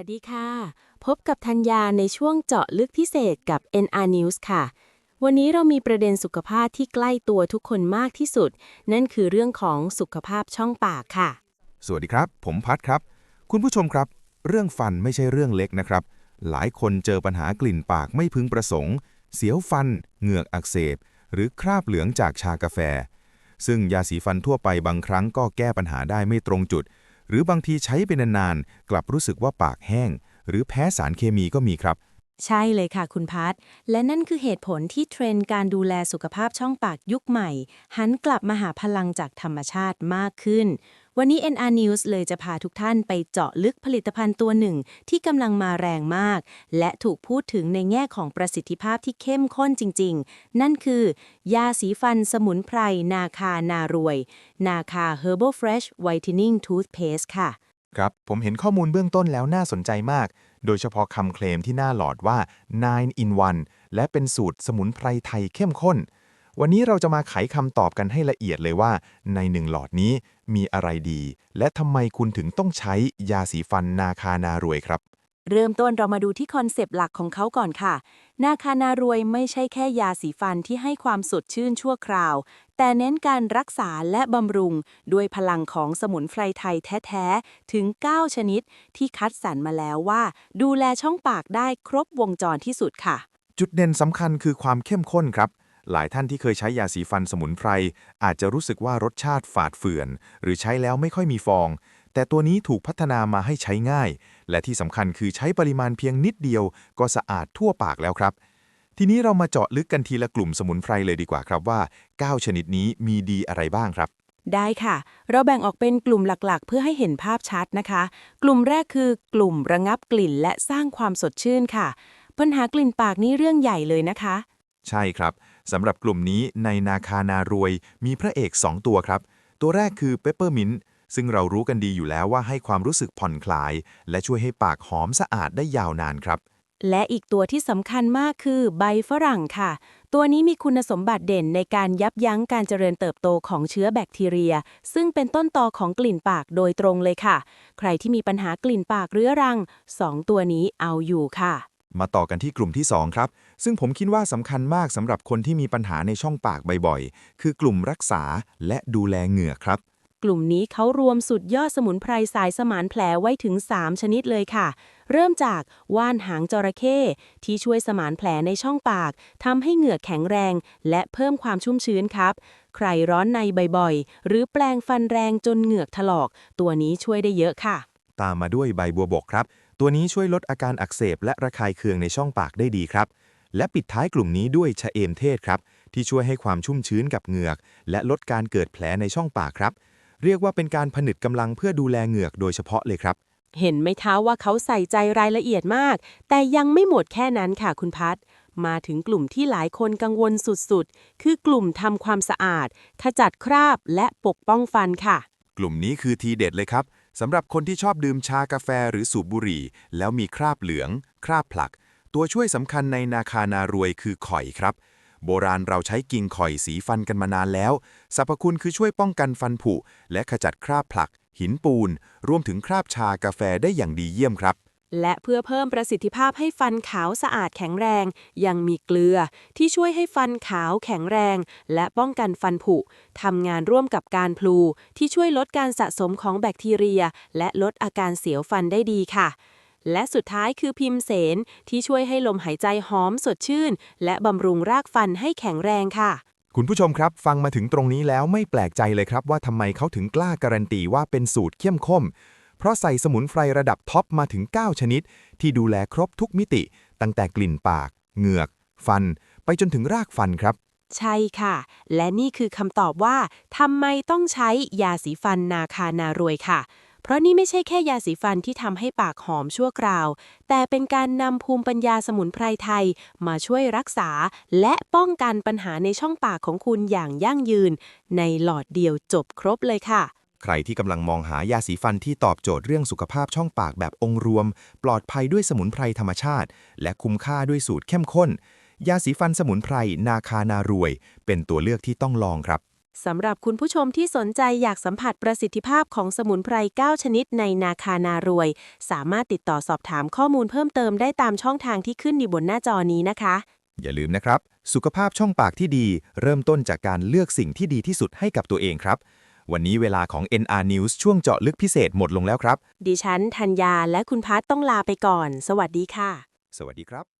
ัสดีค่ะ พบกับธัญญาในช่วงเจาะลึกพิเศษกับ NR News ค่ะ วันนี้เรามีประเด็นสุขภาพที่ใกล้ตัวทุกคนมากที่สุด นั่นคือเรื่องของสุขภาพช่องปากค่ะ สวัสดีครับ ผมพัดครับ คุณผู้ชมครับ เรื่องฟันไม่ใช่เรื่องเล็กนะครับ หลายคนเจอปัญหากลิ่นปากไม่พึงประสงค์ เสียวฟัน เหงือกอักเสบ หรือคราบเหลืองจากชากาแฟ ซึ่งยาสีฟันทั่วไปบางครั้งก็แก้ปัญหาได้ไม่ตรงจุด หรือบางทีใช้ไปนานๆ กลับรู้สึกว่าปากแห้ง หรือแพ้สารเคมีก็มีครับ ใช่เลยค่ะคุณพัทและนั่นคือเหตุผลที่เทรนด์การดูแลสุขภาพช่องปากยุคใหม่ หันกลับมาหาพลังจากธรรมชาติมากขึ้น วันนี้ NR News เลยจะพาทุกท่านไปเจาะลึกผลิตภัณฑ์ตัวหนึ่ง ที่กำลังมาแรงมาก และถูกพูดถึงในแง่ของประสิทธิภาพที่เข้มข้นจริง ๆ นั่นคือ ยาสีฟันสมุนไพร นาคานารวย นาคา Herbal Fresh Whitening Toothpaste ค่ะ ครับ ผมเห็นข้อมูลเบื้องต้นแล้วน่าสนใจมาก โดยเฉพาะคำเคลมที่น่าหลอดว่า 9 in 1 และเป็นสูตรสมุนไพรไทยเข้มข้น วันนี้เราจะมาไขคำตอบกันให้ละเอียดเลยว่า ในหนึ่งหลอดนี้มีอะไรดี และทำไมคุณถึงต้องใช้ยาสีฟันนาคานารวยครับ เริ่มต้นเรามาดูที่คอนเซปต์หลักของเขาก่อนค่ะ นาคานารวยไม่ใช่แค่ยาสีฟันที่ให้ความสดชื่นชั่วคราว แต่เน้นการรักษาและบำรุง ด้วยพลังของสมุนไพรไทยแท้ๆ ถึง 9 ชนิด ที่คัดสรรมาแล้วว่า ดูแลช่องปากได้ครบวงจรที่สุดค่ะ จุดเด่นสำคัญคือความเข้มข้นครับ หลายท่านที่เคยใช้ยาสีฟันสมุนไพรอาจจะรู้สึกว่ารสชาติฝาดเฟื่อน หรือใช้แล้วไม่ค่อยมีฟอง แต่ตัวนี้ถูกพัฒนามาให้ใช้ง่าย และที่สำคัญคือใช้ปริมาณเพียงนิดเดียว ก็สะอาดทั่วปากแล้วครับ ทีนี้เรามาเจาะลึกกันทีละกลุ่มสมุนไพรเลยดีกว่าครับว่า 9 ชนิดนี้มีดีอะไรบ้างครับ ได้ค่ะ เราแบ่งออกเป็นกลุ่มหลักๆ เพื่อให้เห็นภาพชัดนะคะ กลุ่มแรกคือกลุ่มระงับกลิ่น และสร้างความสดชื่นค่ะ ปัญหากลิ่นปากนี่เรื่องใหญ่เลยนะคะ ใช่ครับสำหรับกลุ่มนี้ในนาคานารวย มีพระเอก 2 ตัวครับ ตัวแรกคือเปปเปอร์มินต์ ซึ่งเรารู้กันดีอยู่แล้วว่าให้ความรู้สึกผ่อนคลาย และช่วยให้ปากหอมสะอาดได้ยาวนานครับ และอีกตัวที่สำคัญมากคือใบฝรั่งค่ะ ตัวนี้มีคุณสมบัติเด่นในการยับยั้งการเจริญเติบโตของเชื้อแบคทีเรีย ซึ่งเป็นต้นตอของกลิ่นปากโดยตรงเลยค่ะ ใครที่มีปัญหากลิ่นปากเรื้อรังสองตัวนี้เอาอยู่ค่ะมาต่อกันที่กลุ่มที่ 2 ครับ ซึ่งผมคิดว่าสำคัญมากสำหรับคนที่มีปัญหาในช่องปากบ่อยๆ คือกลุ่มรักษาและดูแลเหงือกครับ กลุ่มนี้เขารวมสุดยอดสมุนไพรสายสมานแผลไว้ถึง 3 ชนิดเลยค่ะ เริ่มจากว่านหางจระเข้ที่ช่วยสมานแผลในช่องปากทำให้เหงือกแข็งแรง และเพิ่มความชุ่มชื้นครับ ใครร้อนในบ่อยๆ หรือแปลงฟันแรงจนเหงือกถลอก ตัวนี้ช่วยได้เยอะค่ะ ตามมาด้วยใบบัวบกครับ ตัวนี้ช่วยลดอาการอักเสบและระคายเคืองในช่องปากได้ดีครับ และปิดท้ายกลุ่มนี้ด้วยชะเอมเทศครับที่ช่วยให้ความชุ่มชื้นกับเหงือก และลดการเกิดแผลในช่องปากครับ เรียกว่าเป็นการผนึกกำลังเพื่อดูแลเหงือกโดยเฉพาะเลยครับ เห็นไหมคะว่าเขาใส่ใจรายละเอียดมาก แต่ยังไม่หมดแค่นั้นค่ะคุณพัฒมาถึงกลุ่มที่หลายคนกังวลสุดๆ คือกลุ่มทำความสะอาด ขจัดคราบและปกป้องฟันค่ะ กลุ่มนี้คือทีเด็ดเลยครับสำหรับคนที่ชอบดื่มชากาแฟหรือสูบบุหรี่ แล้วมีคราบเหลือง คราบผลัก ตัวช่วยสำคัญในนาคานารวยคือข่อยครับ โบราณเราใช้กิ่งข่อยสีฟันกันมานานแล้ว สรรพคุณคือช่วยป้องกันฟันผุ และขจัดคราบผลัก หินปูน รวมถึงคราบชากาแฟได้อย่างดีเยี่ยมครับ และเพื่อเพิ่มประสิทธิภาพให้ฟันขาวสะอาดแข็งแรง ยังมีเกลือ ที่ช่วยให้ฟันขาวแข็งแรง และป้องกันฟันผุทำงานร่วมกับการพลู ที่ช่วยลดการสะสมของแบคทีเรีย และลดอาการเสียวฟันได้ดีค่ะ และสุดท้ายคือพิมเสนที่ช่วยให้ลมหายใจหอมสดชื่น และบำรุงรากฟันให้แข็งแรงค่ะ คุณผู้ชมครับ ฟังมาถึงตรงนี้แล้วไม่แปลกใจเลยครับว่าทำไมเขาถึงกล้าการันตีว่าเป็นสูตรเข้มข้นเพราะใส่สมุนไพรระดับท็อปมาถึง 9 ชนิด ที่ดูแลครบทุกมิติ ตั้งแต่กลิ่นปาก เหงือก ฟัน ไปจนถึงรากฟันครับ ใช่ค่ะ และนี่คือคำตอบว่าทำไมต้องใช้ยาสีฟันนาคานารวยค่ะ เพราะนี่ไม่ใช่แค่ยาสีฟันที่ทำให้ปากหอมชั่วคราว แต่เป็นการนำภูมิปัญญาสมุนไพรไทย มาช่วยรักษาและป้องกันปัญหาในช่องปากของคุณอย่างยั่งยืน ในหลอดเดียวจบครบเลยค่ะ ใครที่กำลังมองหายาสีฟันที่ตอบโจทย์เรื่องสุขภาพช่องปากแบบองค์รวม ปลอดภัยด้วยสมุนไพรธรรมชาติ และคุ้มค่าด้วยสูตรเข้มข้น ยาสีฟันสมุนไพรนาคานารวย เป็นตัวเลือกที่ต้องลองครับ สำหรับคุณผู้ชมที่สนใจอยากสัมผัสประสิทธิภาพของสมุนไพร 9 ชนิดในนาคานารวย สามารถติดต่อสอบถามข้อมูลเพิ่มเติมได้ตามช่องทางที่ขึ้นอยู่บนหน้าจอนี้นะคะ อย่าลืมนะครับ สุขภาพช่องปากที่ดี เริ่มต้นจากการเลือกสิ่งที่ดีที่สุดให้กับตัวเองครับ วันนี้เวลาของ NR News ช่วงเจาะลึกพิเศษหมดลงแล้วครับ ดิฉันธัญญาและคุณพัฒต้องลาไปก่อน สวัสดีค่ะ สวัสดีครับ